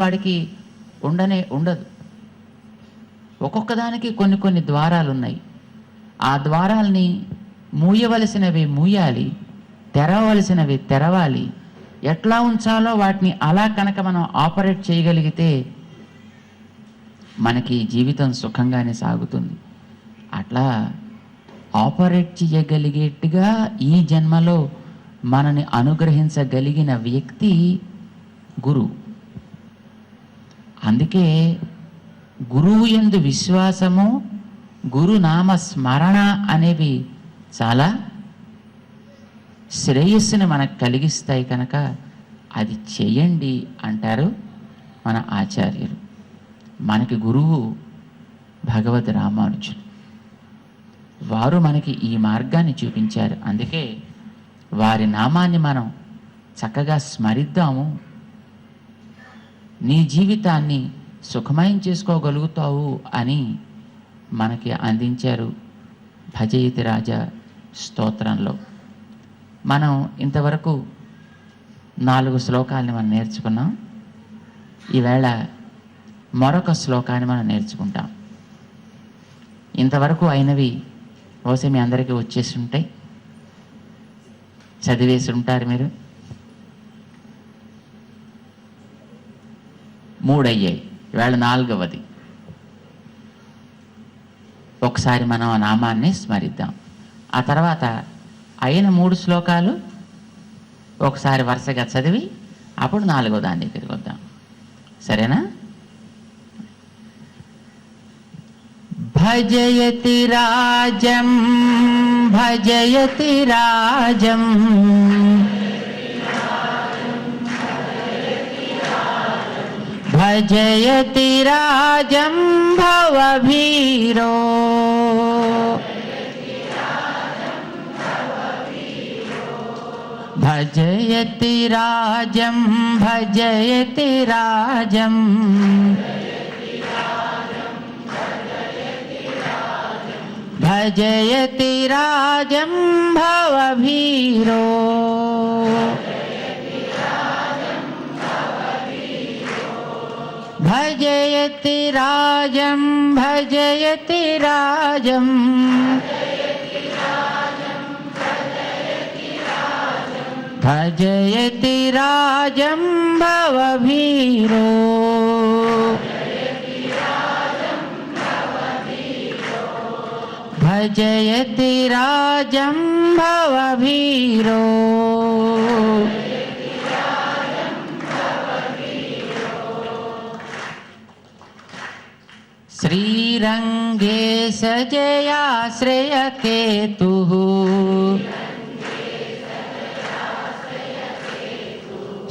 వాడికి ఉండనే ఉండదు. ఒక్కొక్కదానికి కొన్ని కొన్ని ద్వారాలు ఉన్నాయి ఆ ద్వారాల్ని మూయవలసినవి మూయాలి తెరవలసినవి తెరవాలి. ఎట్లా ఉంచాలో వాటిని అలా కనుక మనం ఆపరేట్ చేయగలిగితే మనకి జీవితం సుఖంగానే సాగుతుంది. అట్లా ఆపరేట్ చేయగలిగేట్టుగా ఈ జన్మలో మనని అనుగ్రహించగలిగిన వ్యక్తి గురువు. అందుకే గురువు ఎందు విశ్వాసము గురునామ స్మరణ అనేవి చాలా శ్రేయస్సుని మనకు కలిగిస్తాయి కనుక అది చేయండి అంటారు మన ఆచార్యులు. మనకి గురువు భగవద్ రామానుజులు. వారు మనకి ఈ మార్గాన్ని చూపించారు. అందుకే వారి నామాన్ని మనం చక్కగా స్మరిద్దాము. నీ జీవితాన్ని సుఖమయం చేసుకోగలుగుతావు అని మనకి అందించారు భజయతి రాజా స్తోత్రంలో. మనం ఇంతవరకు నాలుగు శ్లోకాలని మనం నేర్చుకున్నాం. ఈవేళ మరొక శ్లోకాన్ని మనం నేర్చుకుంటాం. ఇంతవరకు అయినవి బహుశా మీ అందరికీ వచ్చేసి ఉంటాయి. చదివేసి ఉంటారు మీరు. మూడయ్యాయి. ఇవాళ నాలుగవది. ఒకసారి మనం ఆ నామాన్ని స్మరిద్దాం. ఆ తర్వాత అయిన మూడు శ్లోకాలు ఒకసారి వరుసగా చదివి అప్పుడు నాలుగో దాని దగ్గరికి వద్దాం. సరేనా? భజయతి రాజం భజయతి రాజం. భజయతి రాజం భవభీరో భజయతి రాజం భజయతి రాజం భజయతి రాజం భవభీరో భజయతి రాజం భజయతి రాజం భజయతి రాజం భవభీరో భజయతి రాజం భవభీరో श्रीरङ्गे सजयाश्रयकेतुः।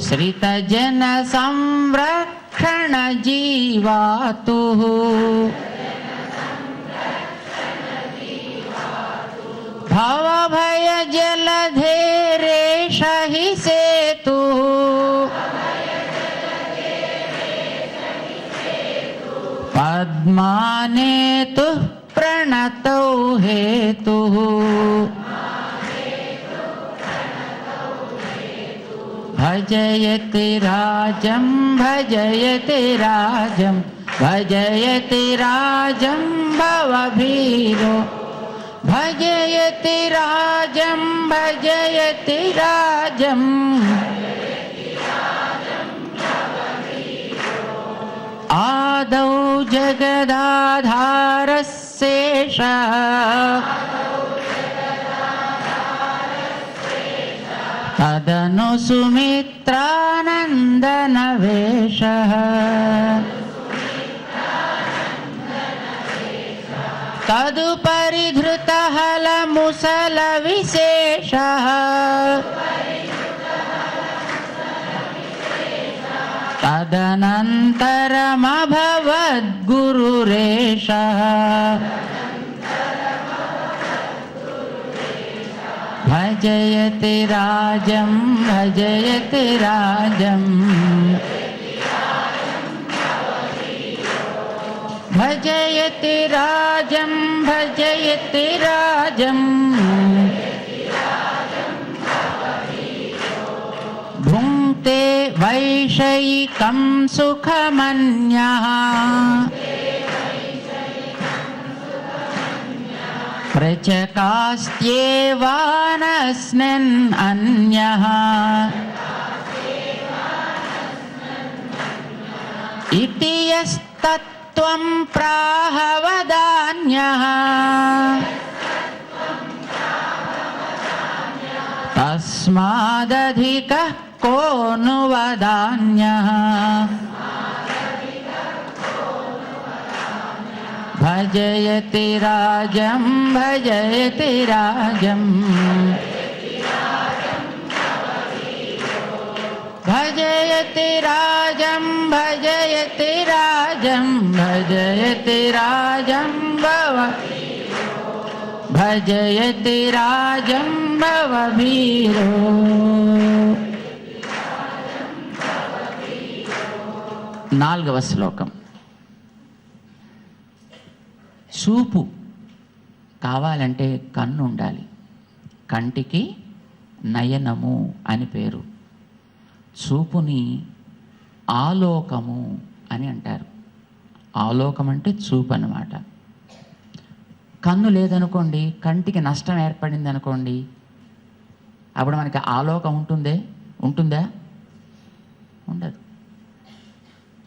श्रितजनसंरक्षणजीवातुः। भवभयजलधेरेष हि सेतुः पद्मानेतुः प्रणतौ हेतुः। भजयति राजं भजयति राजं भजयति राजं भवभीरो। भजयति राजं भजयति राजम् आदौ जगदाधारशेष तदनु सुमित्रानन्दनवेशः तदुपरिधृतहलमुसलविशेषः। तदनन्तरमभवद्गुरुरेशः भजयति राजं भजयति राजम् भजयति राजं भजयति राजम् वैषयिकं सुखमन्यः। प्रचकास्त्येवानस्मिन् अन्यः। इति यस्तत्त्वं प्राहवदान्यः। तस्मादधिकः को नु वदान्यः भजयति राजं, भजयति राजम् भजयति राजं भजयति राजं भजयति राजं भव। भजयति राजं भववीरो నాలుగవ శ్లోకం. చూపు కావాలంటే కన్ను ఉండాలి. కంటికి నయనము అని పేరు. చూపుని ఆలోకము అని అంటారు. ఆలోకం అంటే చూపు అన్నమాట. కన్ను లేదనుకోండి కంటికి నష్టం ఏర్పడింది అనుకోండి అప్పుడు మనకి ఆలోకం ఉంటుందే? ఉంటుందా? ఉండదు.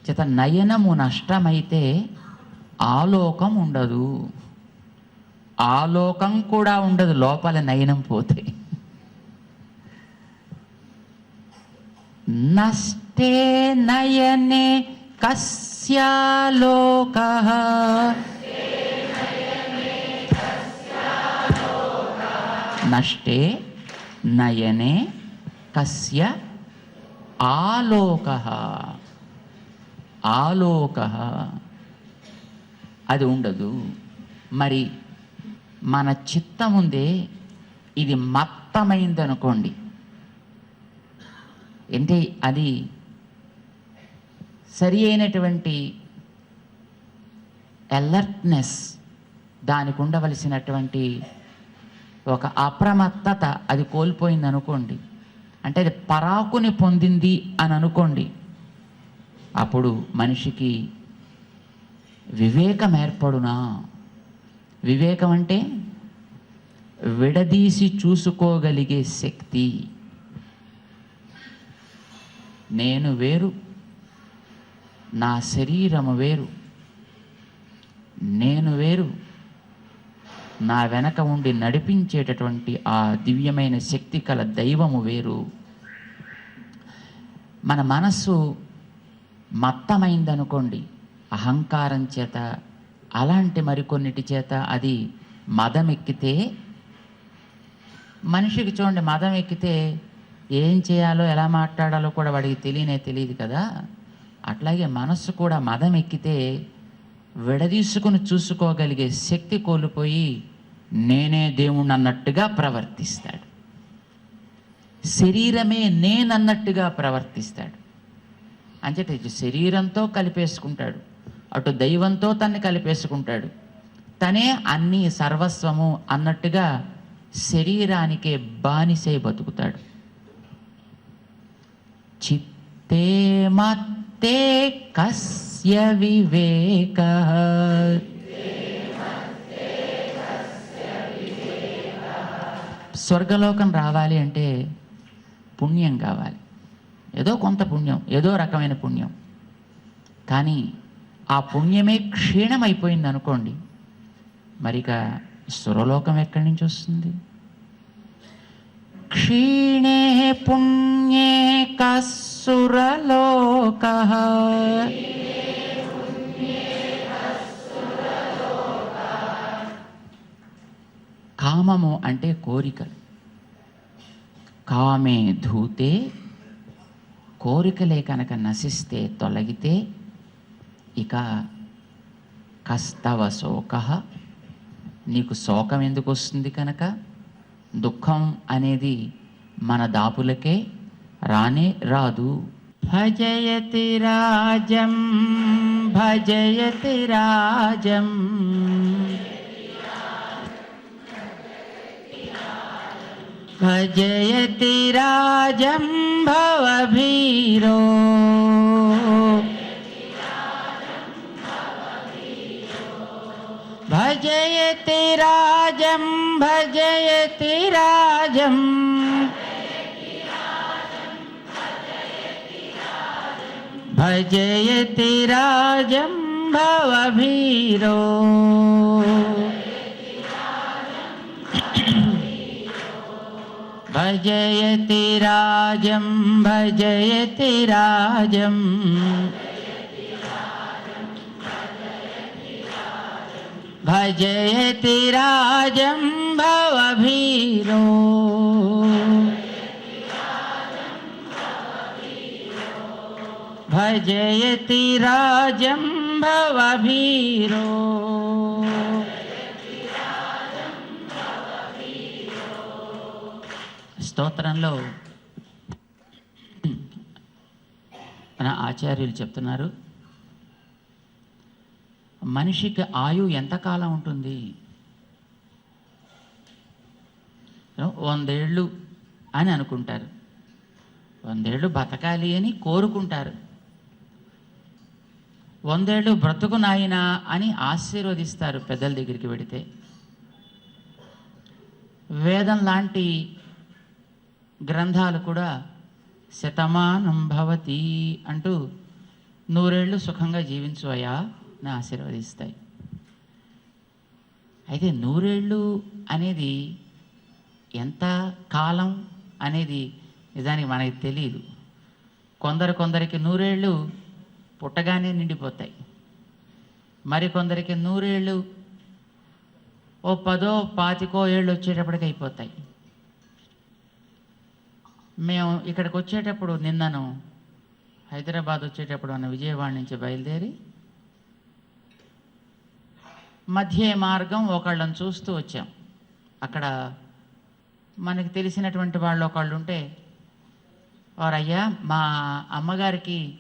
చేత నయనము నష్టమైతే ఆలోకం ఉండదు. ఆలోకం కూడా ఉండదు లోపల నయనం పోతే. నష్టే నయనే కస్యాలోక. నష్టే నయనే కస్య ఆలోక. ఆలోక. అది ఉండదు. మరి మన చిత్తం ఉందే ఇది మత్తమైందనుకోండి. అంటే అది సరి అయినటువంటి అలర్ట్నెస్ దానికి ఉండవలసినటువంటి ఒక అప్రమత్తత అది కోల్పోయింది అనుకోండి అంటే అది పరాకుని పొందింది అని అనుకోండి అప్పుడు మనిషికి వివేకం ఏర్పడునా వివేకం అంటే విడదీసి చూసుకోగలిగే శక్తి. నేను వేరు నా శరీరము వేరు నేను వేరు నా వెనక ఉండి నడిపించేటటువంటి ఆ దివ్యమైన శక్తి కల దైవము వేరు. మన మనస్సు మత్తమైందనుకోండి. అహంకారం చేత అలాంటి మరికొన్నిటి చేత అది మదం ఎక్కితే మనిషికి చూడండి మదం ఎక్కితే ఏం చేయాలో ఎలా మాట్లాడాలో కూడా వాడికి తెలియనే తెలియదు కదా. అట్లాగే మనస్సు కూడా మదం ఎక్కితే విడదీసుకుని చూసుకోగలిగే శక్తి కోల్పోయి నేనే దేవుణ్ణి అన్నట్టుగా ప్రవర్తిస్తాడు. శరీరమే నేనన్నట్టుగా ప్రవర్తిస్తాడు. అంచేత ఇటు శరీరంతో కలిపేసుకుంటాడు. అటు దైవంతో తన్ని కలిపేసుకుంటాడు. తనే అన్ని సర్వస్వము అన్నట్టుగా శరీరానికే బానిసై బతుకుతాడు. చిత్తే మత్తే కస్య వివేక. స్వర్గలోకం రావాలి అంటే పుణ్యం కావాలి. ఏదో కొంత పుణ్యం ఏదో రకమైన పుణ్యం. కానీ ఆ పుణ్యమే క్షీణమైపోయింది అనుకోండి మరిక సురలోకం ఎక్కడి నుంచి వస్తుంది? క్షీణే పుణ్యే కసురలోక కామము అంటే కోరికలు. కామే ధూతే కోరికలే కనుక నశిస్తే తొలగితే ఇక కస్తవ శోక నీకు శోకం ఎందుకు వస్తుంది కనుక? దుఃఖం అనేది మన దాపులకే రానే రాదు. భజయతి రాజం భజయతి రాజం. भजयति राजं भवभीरो भजयति राजं भजयति राजम् भजयति राजं भवभीरो भजयति राजं भजयति राजम् भजयति राजं भवभीरो। भजयति राजं भवभीरो। స్తోత్రంలో మన ఆచార్యులు చెప్తున్నారు మనిషికి ఆయు ఎంతకాలం ఉంటుంది? వందేళ్ళు అని అనుకుంటారు. వందేళ్ళు బతకాలి అని కోరుకుంటారు. వందేళ్ళు బ్రతుకు నాయనా అని ఆశీర్వదిస్తారు పెద్దల దగ్గరికి వెడితే. వేదం లాంటి గ్రంథాలు కూడా శతమానం భవతి అంటూ నూరేళ్ళు సుఖంగా జీవించువయా అని ఆశీర్వదిస్తాయి. అయితే నూరేళ్ళు అనేది ఎంత కాలం అనేది నిజానికి మనకి తెలియదు కొందరు కొందరికి నూరేళ్ళు పుట్టగానే నిండిపోతాయి. మరికొందరికి నూరేళ్ళు ఓ పదో పాతికో ఏళ్ళు వచ్చేటప్పటికి అయిపోతాయి. మేము ఇక్కడికి వచ్చేటప్పుడు నిన్నను హైదరాబాద్ వచ్చేటప్పుడు అన్న విజయవాడ నుంచి బయలుదేరి మధ్య మార్గం ఒకళ్ళని చూస్తూ వచ్చాం. అక్కడ మనకి తెలిసినటువంటి వాళ్ళు ఒకళ్ళు ఉంటే వారయ్యా మా అమ్మగారికి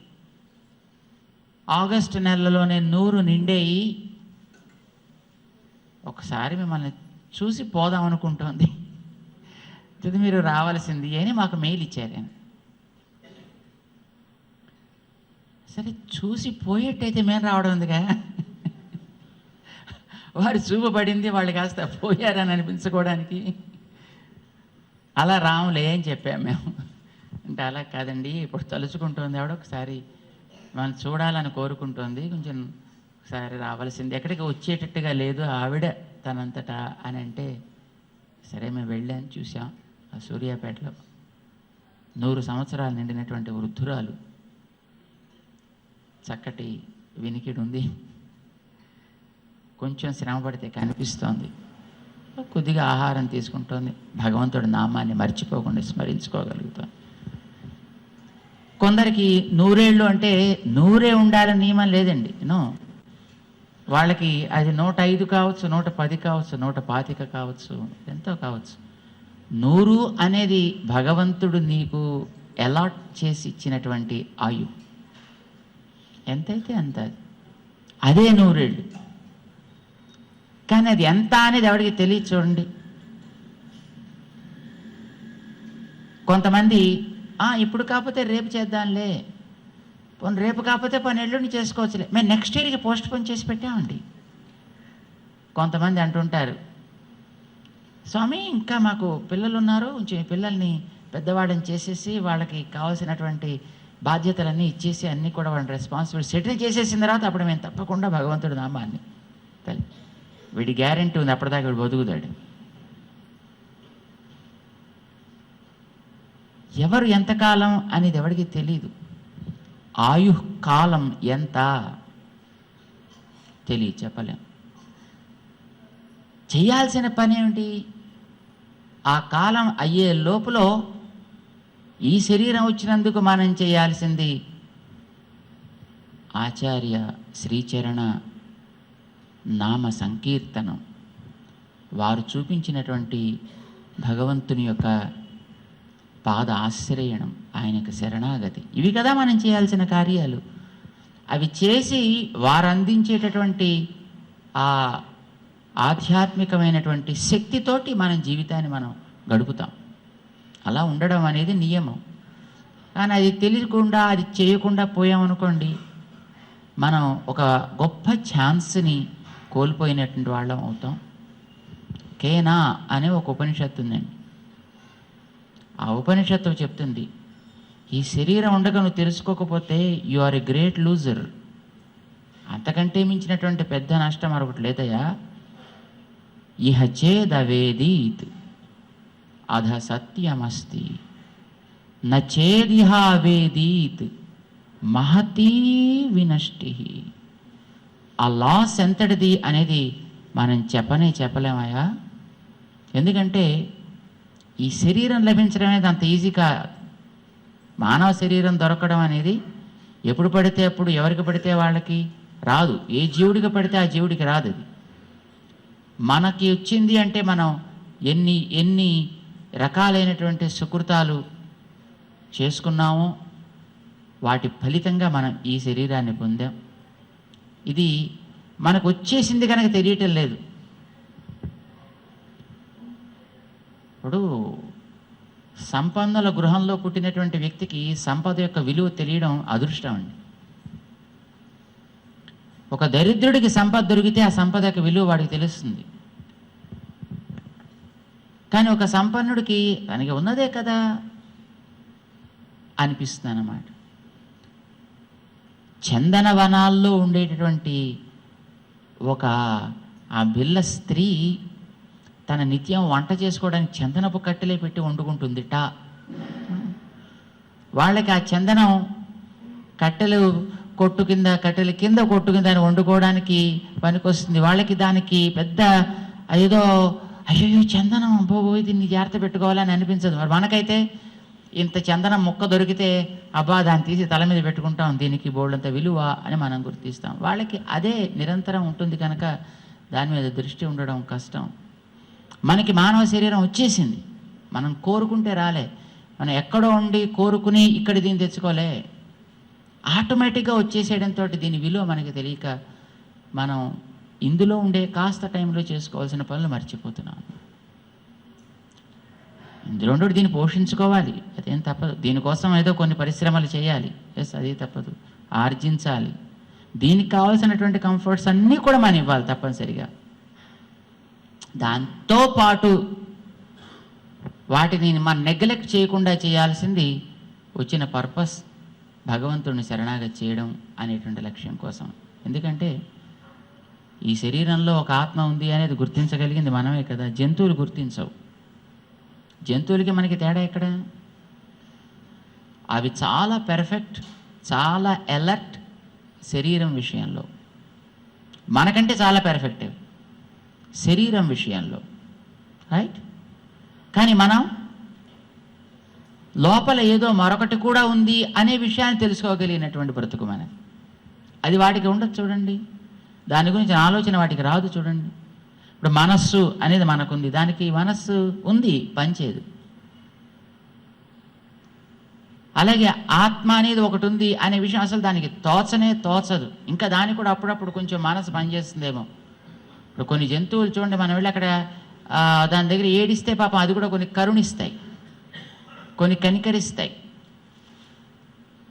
ఆగస్టు నెలలోనే నూరు నిండేయి. ఒకసారి మిమ్మల్ని చూసి పోదాం అనుకుంటోంది. ఇది మీరు రావాల్సింది అని మాకు మెయిల్ ఇచ్చారు. ఆయన సరే చూసి పోయేట్టయితే మేము రావడం ఉందిగా వారు చూపబడింది వాళ్ళు కాస్త పోయారని అనిపించుకోవడానికి. అలా రాములే అని చెప్పాము మేము అంటే అలా కాదండి ఇప్పుడు తలుచుకుంటుంది ఆవిడ ఒకసారి మనం చూడాలని కోరుకుంటోంది. కొంచెం ఒకసారి రావాల్సింది. ఎక్కడికి వచ్చేటట్టుగా లేదు ఆవిడ తనంతటా అని అంటే సరే మేము వెళ్ళాను చూసాం ఆ సూర్యాపేటలో నూరు సంవత్సరాలు నిండినటువంటి వృద్ధురాలు చక్కటి వినికిడి ఉంది. కొంచెం శ్రమ పడితే కనిపిస్తోంది. కొద్దిగా ఆహారం తీసుకుంటోంది. భగవంతుడి నామాన్ని మర్చిపోకుండా స్మరించుకోగలుగుతాం. కొందరికి నూరేళ్ళు అంటే నూరే ఉండాలని నియమం లేదండి. నో. వాళ్ళకి అది నూట ఐదు కావచ్చు నూట పది కావచ్చు నూట పాతిక కావచ్చు ఎంతో కావచ్చు. నూరు అనేది భగవంతుడు నీకు అలాట్ చేసి ఇచ్చినటువంటి ఆయు. ఎంతైతే అంత అదే. నూరేళ్ళు. కానీ అది ఎంత అనేది ఎవరికి తెలియదు చూడండి. కొంతమంది ఇప్పుడు కాకపోతే రేపు చేద్దాంలే. పోనీ రేపు కాకపోతే పని ఎల్లుండి చేసుకోవచ్చులే. మేము నెక్స్ట్ ఇయర్కి పోస్ట్ పోన్ చేసి పెట్టామండి. కొంతమంది అంటుంటారు స్వామి ఇంకా మాకు పిల్లలు ఉన్నారు కొంచెం పిల్లల్ని పెద్దవాడిని చేసేసి వాళ్ళకి కావాల్సినటువంటి బాధ్యతలన్నీ ఇచ్చేసి అన్నీ కూడా వాళ్ళని రెస్పాన్సిబిలిటీ సెటిల్ చేసేసిన తర్వాత అప్పుడు మేము తప్పకుండా భగవంతుడి నామాన్ని తల్లి. వీడి గ్యారంటీ ఉంది. అప్పటిదాకా వీడు బతుకుతాడు. ఎవరు ఎంతకాలం అనేది ఎవరికి తెలియదు ఆయుకాలం ఎంత తెలియ చెప్పలేం. చేయాల్సిన పని ఏమిటి? ఆ కాలం అయ్యే లోపల ఈ శరీరం వచ్చినందుకు మనం చేయాల్సింది ఆచార్య శ్రీచరణ నామ సంకీర్తనం. వారు చూపించినటువంటి భగవంతుని యొక్క పాద ఆశ్రయణం ఆయనకు శరణాగతి. ఇవి కదా మనం చేయాల్సిన కార్యాలు. అవి చేసి వారు అందించేటటువంటి ఆ ఆధ్యాత్మికమైనటువంటి శక్తితోటి మన జీవితాన్ని మనం గడుపుతాం. అలా ఉండడం అనేది నియమం. కానీ అది తెలియకుండా అది చేయకుండా పోయామనుకోండి మనం ఒక గొప్ప ఛాన్స్ని కోల్పోయినటువంటి వాళ్ళం అవుతాం. కేనా అనే ఒక ఉపనిషత్తు ఉందండి. ఆ ఉపనిషత్తు చెప్తుంది ఈ శరీరం ఉండగా నువ్వు తెలుసుకోకపోతే you are a great loser అంతకంటే మించినటువంటి పెద్ద నష్టం మరొకటి లేదయ్యా. ఇహ చేదవేదీత్. అధ సత్యమస్తి. నేదిహావేదీత్ మహతీ వినష్టి. ఆ లాస్ ఎంతటిది అనేది మనం చెప్పనే చెప్పలేమయ్యా? ఎందుకంటే ఈ శరీరం లభించడం అనేది అంత ఈజీ కాదు. మానవ శరీరం దొరకడం అనేది ఎప్పుడు పడితే అప్పుడు ఎవరికి పడితే వాళ్ళకి రాదు. ఏ జీవుడికి పడితే ఆ జీవుడికి రాదు అది. మనకి వచ్చింది అంటే మనం ఎన్ని ఎన్ని రకాలైనటువంటి సుకృతాలు చేసుకున్నామో వాటి ఫలితంగా మనం ఈ శరీరాన్ని పొందాం. ఇది మనకు వచ్చేసింది కనుక తెలియటం లేదు. ఇప్పుడు సంపన్నుల గృహంలో పుట్టినటువంటి వ్యక్తికి సంపద యొక్క విలువ తెలియడం అదృష్టం అండి. ఒక దరిద్రుడికి సంపద దొరికితే ఆ సంపద యొక్క విలువ వాడికి తెలుస్తుంది. కానీ ఒక సంపన్నుడికి తనకి ఉన్నదే కదా అనిపిస్తుంది అన్నమాట చందన వనాల్లో ఉండేటటువంటి ఒక ఆ బిల్ల స్త్రీ తన నిత్యం వంట చేసుకోవడానికి చందనపు కట్టెలే పెట్టి వండుకుంటుందిట. వాళ్ళకి ఆ చందనం కట్టెలు కొట్టు కింద కట్టెల కింద కొట్టు కింద వండుకోవడానికి పనికొస్తుంది. వాళ్ళకి దానికి పెద్ద ఏదో అయ్యో చందనం అబ్బో దీన్ని జాగ్రత్త పెట్టుకోవాలని అనిపించదు. మరి మనకైతే ఇంత చందనం ముక్క దొరికితే అబ్బా దాన్ని తీసి తల మీద పెట్టుకుంటాం. దీనికి బోల్డంత విలువ అని మనం గుర్తిస్తాం. వాళ్ళకి అదే నిరంతరం ఉంటుంది కనుక దాని మీద దృష్టి ఉండడం కష్టం. మనకి మానవ శరీరం వచ్చేసింది. మనం కోరుకుంటే రాలే. మనం ఎక్కడో ఉండి కోరుకుని ఇక్కడ దీన్ని తెచ్చుకోలే. ఆటోమేటిక్గా వచ్చేసేయడంతో దీని విలువ మనకి తెలియక మనం ఇందులో ఉండే కాస్త టైంలో చేసుకోవాల్సిన పనులు మర్చిపోతున్నాను. ఇందులో నుండి దీన్ని పోషించుకోవాలి. అదేం తప్పదు. దీనికోసం ఏదో కొన్ని పరిశ్రమలు చేయాలి. ఎస్ అది తప్పదు. ఆర్జించాలి. దీనికి కావాల్సినటువంటి కంఫర్ట్స్ అన్నీ కూడా మనం ఇవ్వాలి తప్పనిసరిగా. దాంతో పాటు వాటిని మనం నెగ్లెక్ట్ చేయకుండా చేయాల్సింది వచ్చిన పర్పస్ భగవంతుడిని శరణాగతి చేయడం అనేటువంటి లక్ష్యం కోసం. ఎందుకంటే ఈ శరీరంలో ఒక ఆత్మ ఉంది అనేది గుర్తించగలిగింది మనమే కదా. జంతువులు గుర్తించవు. జంతువులకి మనకి తేడా ఎక్కడ? అవి చాలా పెర్ఫెక్ట్ చాలా ఎలర్ట్ శరీరం విషయంలో. మనకంటే చాలా పెర్ఫెక్ట్ శరీరం విషయంలో. రైట్ కానీ మనం లోపల ఏదో మరొకటి కూడా ఉంది అనే విషయాన్ని తెలుసుకోగలిగినటువంటి బ్రతుకు మనది అది వాటికి ఉండదు చూడండి. దాని గురించి ఆలోచన వాటికి రాదు చూడండి. ఇప్పుడు మనస్సు అనేది మనకుంది. దానికి మనస్సు ఉంది పనిచేయదు. అలాగే ఆత్మ అనేది ఒకటి ఉంది అనే విషయం అసలు దానికి తోచనే తోచదు. ఇంకా దానికి కూడా అప్పుడప్పుడు కొంచెం మనసు పనిచేస్తుందేమో. ఇప్పుడు కొన్ని జంతువులు చూడండి మనం వెళ్ళి అక్కడ దాని దగ్గర ఏడిస్తే పాపం అది కూడా కొన్ని కరుణిస్తాయి. కొన్ని కనికరిస్తాయి.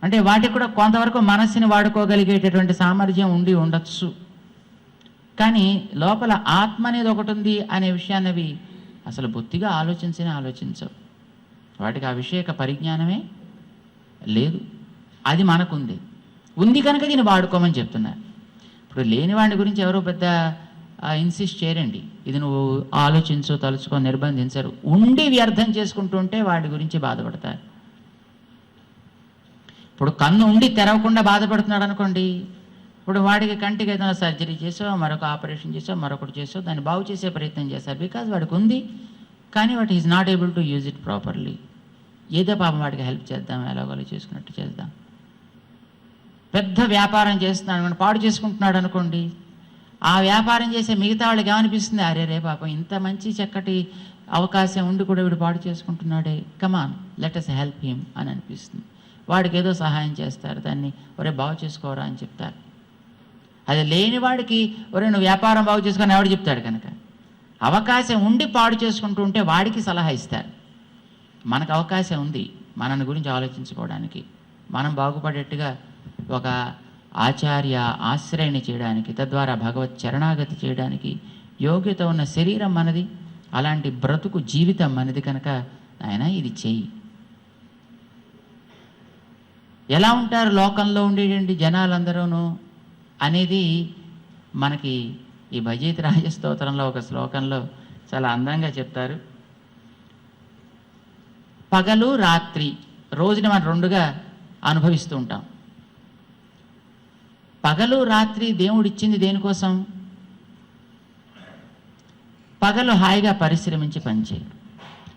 అంటే వాటికి కూడా కొంతవరకు మనస్సుని వాడుకోగలిగేటటువంటి సామర్థ్యం ఉండి ఉండొచ్చు. కానీ లోపల ఆత్మ అనేది ఒకటి ఉంది అనే విషయాన్ని అవి అసలు బొత్తిగా ఆలోచించినే ఆలోచించవు. వాటికి ఆ విషయక పరిజ్ఞానమే లేదు. అది మనకుంది. ఉంది కనుక దీన్ని వాడుకోమని చెప్తున్నారు ఇప్పుడు లేని వాడి గురించి ఎవరో పెద్ద ఇన్సిస్ట్ చేయరండి. ఇది నువ్వు ఆలోచించు తలుచుకో నిర్బంధించరు. ఉండి వ్యర్థం చేసుకుంటుంటే వాడి గురించి బాధపడతారు. ఇప్పుడు కన్ను ఉండి తెరవకుండా బాధపడుతున్నాడు అనుకోండి ఇప్పుడు వాడికి కంటికి ఏదైనా సర్జరీ చేసో మరొక ఆపరేషన్ చేసో మరొకటి చేసో దాన్ని బాగు చేసే ప్రయత్నం చేస్తారు బికాజ్ వాడికి ఉంది కానీ what is not able to use it properly ఏదో పాపం వాడికి హెల్ప్ చేద్దాం ఎలాగోలా చేసుకున్నట్టు చేద్దాం. పెద్ద వ్యాపారం చేస్తున్నాడు అనుకోండి పాడు చేసుకుంటున్నాడు అనుకోండి ఆ వ్యాపారం చేసే మిగతా వాళ్ళకి ఏమనిపిస్తుంది? అరే రే పాపం ఇంత మంచి చక్కటి అవకాశం ఉండి కూడా వీడు పాడు చేసుకుంటున్నాడే. Come on let us help him అని అనిపిస్తుంది. వాడికి ఏదో సహాయం చేస్తారు దాన్ని ఒరే బాగు చేసుకోరా అని చెప్తారు. అది లేని వాడికి ఒరే నువ్వు వ్యాపారం బాగు చేసుకొని ఎవడు చెప్తాడు కనుక? అవకాశం ఉండి పాడు చేసుకుంటూ ఉంటే వాడికి సలహా ఇస్తారు. మనకు అవకాశం ఉంది. మనని గురించి ఆలోచించుకోవడానికి మనం బాగుపడేట్టుగా ఒక ఆచార్య ఆశ్రయణ చేయడానికి తద్వారా భగవత్ చరణాగతి చేయడానికి యోగ్యత ఉన్న శరీరం మనది. అలాంటి బ్రతుకు జీవితం మనది కనుక ఆయన ఇది చెయ్యి. ఎలా ఉంటారు లోకంలో ఉండేటువంటి జనాలందరూనూ? అనేది మనకి ఈ భజీత్ రాజ స్తోత్రంలో ఒక శ్లోకంలో చాలా అందంగా చెప్తారు. పగలు రాత్రి రోజుని మనం రెండుగా అనుభవిస్తూ ఉంటాం. పగలు రాత్రి దేవుడు ఇచ్చింది దేనికోసం? పగలు హాయిగా పరిశ్రమించి పనిచేయి.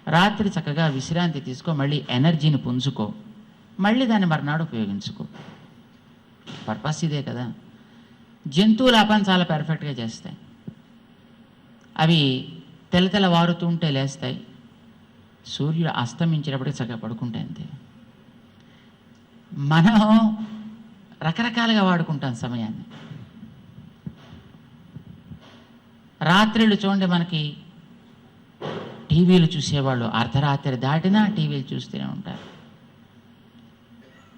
రాత్రి చక్కగా విశ్రాంతి తీసుకో మళ్ళీ ఎనర్జీని పుంజుకో. మళ్ళీ దాన్ని మర్నాడు ఉపయోగించుకో. పర్పస్ ఇదే కదా. జంతువులు ఆ చాలా పెర్ఫెక్ట్గా చేస్తాయి. అవి తెల్ల తెల్ల వారుతూ ఉంటే లేస్తాయి. సూర్యుడు అస్తమించేటప్పటికి చక్కగా పడుకుంటాయి అంతే. మనం రకరకాలుగా వాడుకుంటాం సమయాన్ని. రాత్రిళ్ళు చూడండి మనకి టీవీలు చూసేవాళ్ళు. అర్ధరాత్రి దాటినా టీవీలు చూస్తూనే ఉంటారు.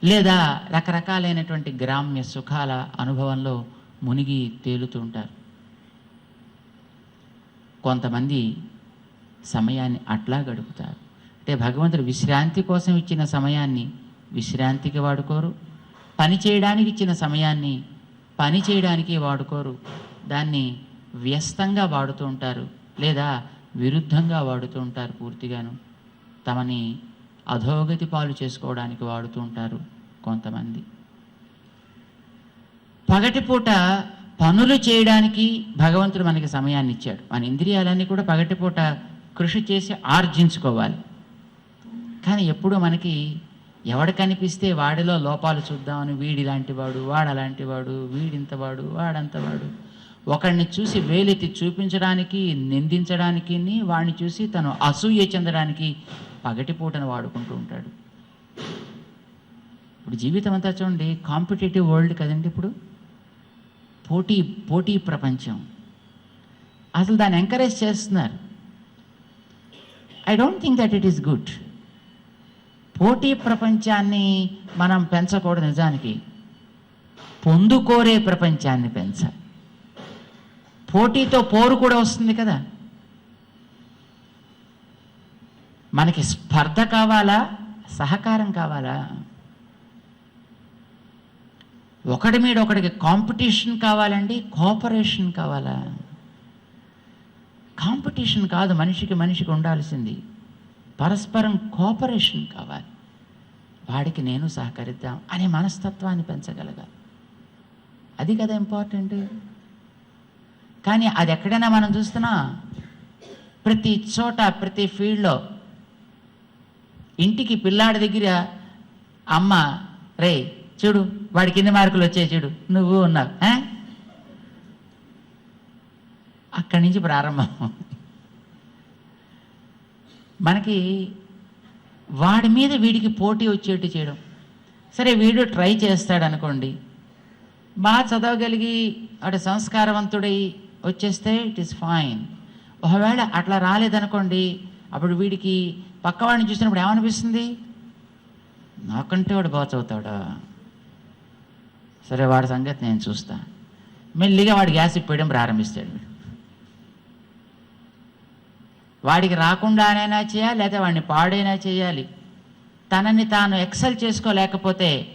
లేదా రకరకాలైనటువంటి గ్రామ్య సుఖాల అనుభవంలో మునిగి తేలుతూ ఉంటారు. కొంతమంది సమయాన్ని అట్లా గడుపుతారు. అంటే భగవంతుడు విశ్రాంతి కోసం ఇచ్చిన సమయాన్ని విశ్రాంతికి వాడుకోరు. పని చేయడానికి ఇచ్చిన సమయాన్ని పని చేయడానికి వాడుకోరు. దాన్ని వ్యస్తంగా వాడుతూ ఉంటారు. లేదా విరుద్ధంగా వాడుతూ ఉంటారు పూర్తిగాను. తమని అధోగతి పాలు చేసుకోవడానికి వాడుతూ ఉంటారు కొంతమంది. పగటిపూట పనులు చేయడానికి భగవంతుడు మనకి సమయాన్ని ఇచ్చాడు మన ఇంద్రియాలన్నీ కూడా పగటిపూట కృషి చేసి ఆర్జించుకోవాలి. కానీ ఎప్పుడు మనకి ఎవడు కనిపిస్తే వాడిలో లోపాలు చూద్దామని వీడి లాంటివాడు వాడు అలాంటివాడు వీడింతవాడు వాడంతవాడు ఒకడిని చూసి వేలెత్తి చూపించడానికి నిందించడానికి వాడిని చూసి తను అసూయ చెందడానికి పగటిపూటను వాడుకుంటూ ఉంటాడు. ఇప్పుడు జీవితం అంతా చూడండి కాంపిటేటివ్ వరల్డ్ కదండి ఇప్పుడు. పోటీ పోటీ ప్రపంచం. అసలు దాన్ని ఎంకరేజ్ చేస్తున్నారు. I don't think that it is good పోటీ ప్రపంచాన్ని మనం పెంచకూడదు నిజానికి. పొందుకోరే ప్రపంచాన్ని పెంచాలి. పోటీతో పోరు కూడా వస్తుంది కదా. మనకి స్పర్ధ కావాలా? సహకారం కావాలా? ఒకడి మీద ఒకడికి కాంపిటీషన్ కావాలండి కోఆపరేషన్ కావాలా? కాంపిటీషన్ కాదు మనిషికి మనిషికి ఉండాల్సింది. పరస్పరం కోఆపరేషన్ కావాలి. వాడికి నేను సహకరిద్దాం అనే మనస్తత్వాన్ని పెంచగలగాలి. అది కదా ఇంపార్టెంట్ కానీ అది ఎక్కడైనా మనం చూస్తున్నా ప్రతి చోట ప్రతి ఫీల్డ్లో ఇంటికి పిల్లాడి దగ్గర అమ్మ రే చూడు వాడికి ఎన్ని మార్కులు వచ్చాయి చూడు నువ్వు ఉన్నావు అక్కడి నుంచి ప్రారంభం. మనకి వాడి మీద వీడికి పోటీ వచ్చేట్టు చేయడం. సరే వీడు ట్రై చేస్తాడు అనుకోండి బాగా చదవగలిగి అటు సంస్కారవంతుడై వచ్చేస్తే ఇట్ ఈస్ ఫైన్. ఒకవేళ అట్లా రాలేదనుకోండి అప్పుడు వీడికి పక్కవాడిని చూసినప్పుడు ఏమనిపిస్తుంది? నాకంటే వాడు బాగా చదువుతాడా? సరే వాడి సంగతి నేను చూస్తా. మెల్లిగా వాడి గ్యాస్ ఇప్పేయడం ప్రారంభిస్తాడు వీడు. వాడికి రాకుండానైనా చేయాలి లేదా వాడిని పాడైనా చేయాలి. తనని తాను ఎక్సెల్ చేసుకోలేకపోతే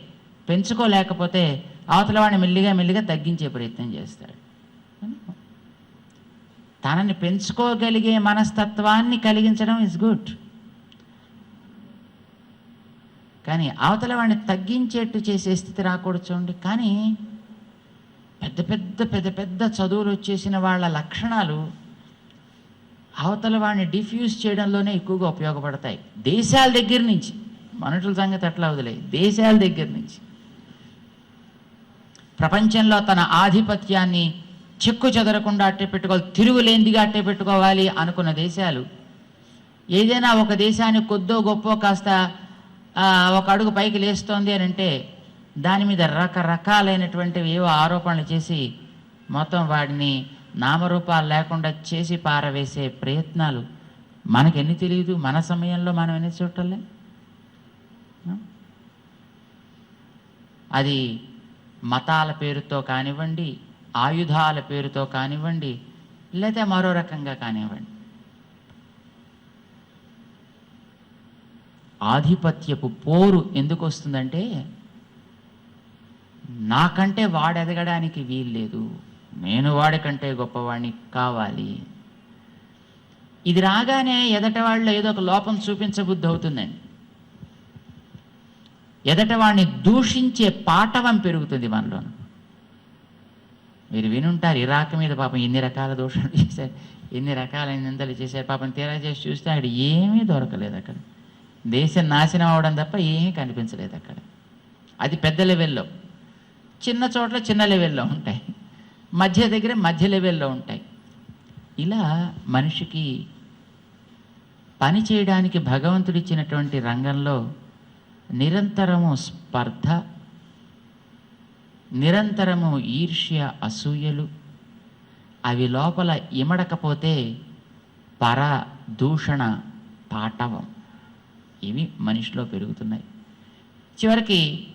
పెంచుకోలేకపోతే అవతల వాడిని మెల్లిగా మెల్లిగా తగ్గించే ప్రయత్నం చేస్తాడు. తనని పెంచుకోగలిగే మనస్తత్వాన్ని కలిగించడం ఇస్ గుడ్ కానీ అవతల వాడిని తగ్గించేట్టు చేసే స్థితి రాకూడదు చూడండి. కానీ పెద్ద పెద్ద పెద్ద పెద్ద చదువులు వచ్చేసిన వాళ్ళ లక్షణాలు అవతల వాడిని డిఫ్యూజ్ చేయడంలోనే ఎక్కువగా ఉపయోగపడతాయి. దేశాల దగ్గర నుంచి మనుషుల సంగతి అట్లా వదిలే దేశాల దగ్గర నుంచి. ప్రపంచంలో తన ఆధిపత్యాన్ని చెక్కు చెదరకుండా అట్టే పెట్టుకోవాలి తిరుగులేందిగా అట్టే పెట్టుకోవాలి అనుకున్న దేశాలు ఏదైనా ఒక దేశాన్ని కొద్దో గొప్ప కాస్త ఒక అడుగు పైకి లేస్తోంది అని అంటే దాని మీద రకరకాలైనటువంటివి ఏవో ఆరోపణలు చేసి మొత్తం వాడిని నామరూపాలు లేకుండా చేసి పారవేసే ప్రయత్నాలు. మనకెన్ని తెలియదు మన సమయంలో మనం ఎన్ని చూడలే అది మతాల పేరుతో కానివ్వండి ఆయుధాల పేరుతో కానివ్వండి లేదా మరో రకంగా కానివ్వండి. ఆధిపత్యపు పోరు ఎందుకు వస్తుందంటే నాకంటే వాడు ఎదగడానికి వీల్లేదు. నేను వాడికంటే గొప్పవాడిని కావాలి. ఇది రాగానే ఎదట వాళ్ళు ఏదో ఒక లోపం చూపించబుద్ధి అవుతుందండి ఎదట వాడిని దూషించే పాటవం పెరుగుతుంది మనలో మీరు వినుంటారు ఇరాక్ మీద పాపం ఎన్ని రకాల దోషాలు చేశారు ఎన్ని రకాలైన నిందలు చేశారు పాపం తీరా చేసి చూస్తే అక్కడ ఏమీ దొరకలేదు అక్కడ. దేశం నాశనం అవడం తప్ప ఏమీ కనిపించలేదు అక్కడ. అది పెద్ద లెవెల్లో చిన్న చోట్ల చిన్న లెవెల్లో ఉంటాయి. మధ్య దగ్గర మధ్య లెవెల్లో ఉంటాయి. ఇలా మనిషికి పని చేయడానికి భగవంతుడిచ్చినటువంటి రంగంలో నిరంతరము స్పర్ధ నిరంతరము ఈర్ష్య అసూయలు అవి లోపల ఇమడకపోతే పర దూషణ పాటవం. ఇవి మనిషిలో పెరుగుతున్నాయి. చివరికి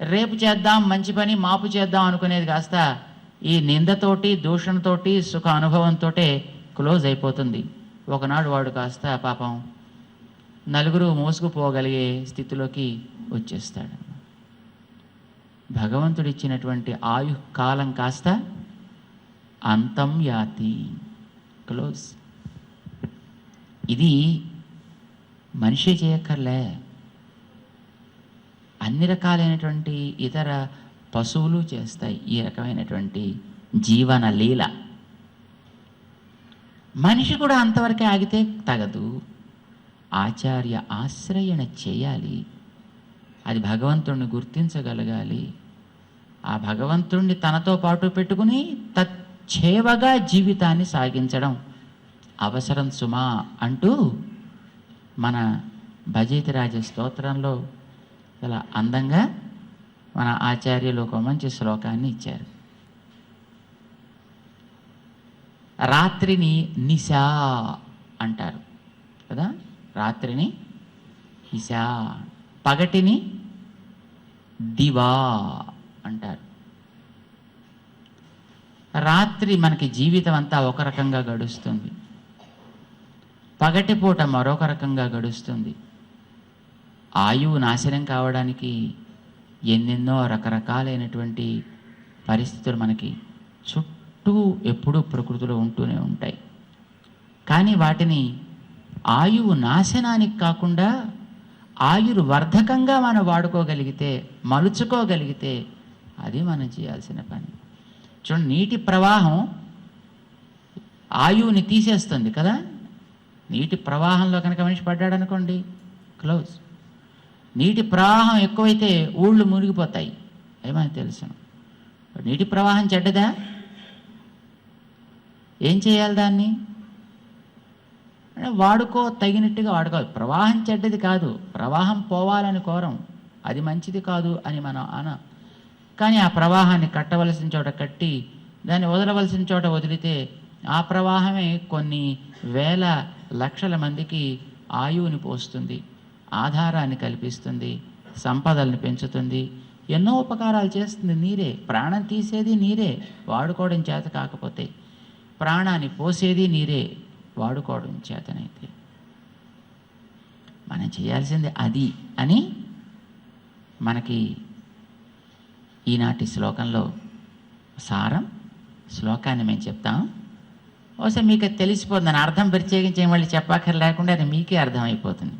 రేపు చేద్దాం మంచి పని మాపు చేద్దాం అనుకునేది కాస్త ఈ నిందతోటి దూషణతోటి సుఖ అనుభవంతో క్లోజ్ అయిపోతుంది. ఒకనాడు వాడు కాస్త పాపం నలుగురు మోసుకుపోగలిగే స్థితిలోకి వచ్చేస్తాడు. భగవంతుడిచ్చినటువంటి ఆయు కాలం కాస్త అంతం యాతి. క్లోజ్. ఇది మనిషి చేయక్కర్లే. అన్ని రకాలైనటువంటి ఇతర పశువులు చేస్తాయి. ఈ రకమైనటువంటి జీవన లీల. మనిషి కూడా అంతవరకే ఆగితే తగదు. ఆచార్య ఆశ్రయణ చేయాలి. అది భగవంతుణ్ణి గుర్తించగలగాలి. ఆ భగవంతుణ్ణి తనతో పాటు పెట్టుకుని తచ్చేవగా జీవితాన్ని సాగించడం అవసరం సుమా అంటూ మన భజేతిరాజ స్తోత్రంలో చాలా అందంగా మన ఆచార్యులు ఒక మంచి శ్లోకాన్ని ఇచ్చారు. రాత్రిని నిశా అంటారు కదా? రాత్రిని నిశా పగటిని దివా అంటారు. రాత్రి మనకి జీవితం అంతా ఒక రకంగా గడుస్తుంది. పగటిపూట మరొక రకంగా గడుస్తుంది. ఆయువు నాశనం కావడానికి ఎన్నెన్నో రకరకాలైనటువంటి పరిస్థితులు మనకి చుట్టూ ఎప్పుడూ ప్రకృతిలో ఉంటూనే ఉంటాయి. కానీ వాటిని ఆయువు నాశనానికి కాకుండా ఆయుర్వర్ధకంగా మనం వాడుకోగలిగితే మలుచుకోగలిగితే అది మనం చేయాల్సిన పని. చూడండి నీటి ప్రవాహం ఆయువుని తీసేస్తుంది కదా? నీటి ప్రవాహంలో కనుక మనిషి పడ్డాడు అనుకోండి క్లోజ్ నీటి ప్రవాహం ఎక్కువైతే ఊళ్ళు మునిగిపోతాయి. ఏమని తెలుసును. నీటి ప్రవాహం చెడ్డదా? ఏం చేయాలి దాన్ని? వాడుకో తగినట్టుగా వాడుకోవాలి ప్రవాహం చెడ్డది కాదు. ప్రవాహం పోవాలని కోరం. అది మంచిది కాదు అని మనం అన. కానీ ఆ ప్రవాహాన్ని కట్టవలసిన చోట కట్టి దాన్ని వదలవలసిన చోట వదిలితే ఆ ప్రవాహమే కొన్ని వేల లక్షల మందికి ఆయువుని పోస్తుంది ఆధారాన్ని కల్పిస్తుంది సంపదల్ని పెంచుతుంది. ఎన్నో ఉపకారాలు చేస్తుంది నీరే ప్రాణం తీసేది నీరే వాడుకోవడం చేత కాకపోతే ప్రాణాన్ని పోసేది నీరే వాడుకోవడం చేతనైతే. మనం చేయాల్సింది అది అని మనకి ఈనాటి శ్లోకంలో సారం శ్లోకాన్ని మేము చెప్తాం. బహుశా మీకు అది తెలిసిపోతుంది అర్థం ప్రత్యేకించి మళ్ళీ చెప్పక్కర్ లేకుండా అది మీకే అర్థమైపోతుంది.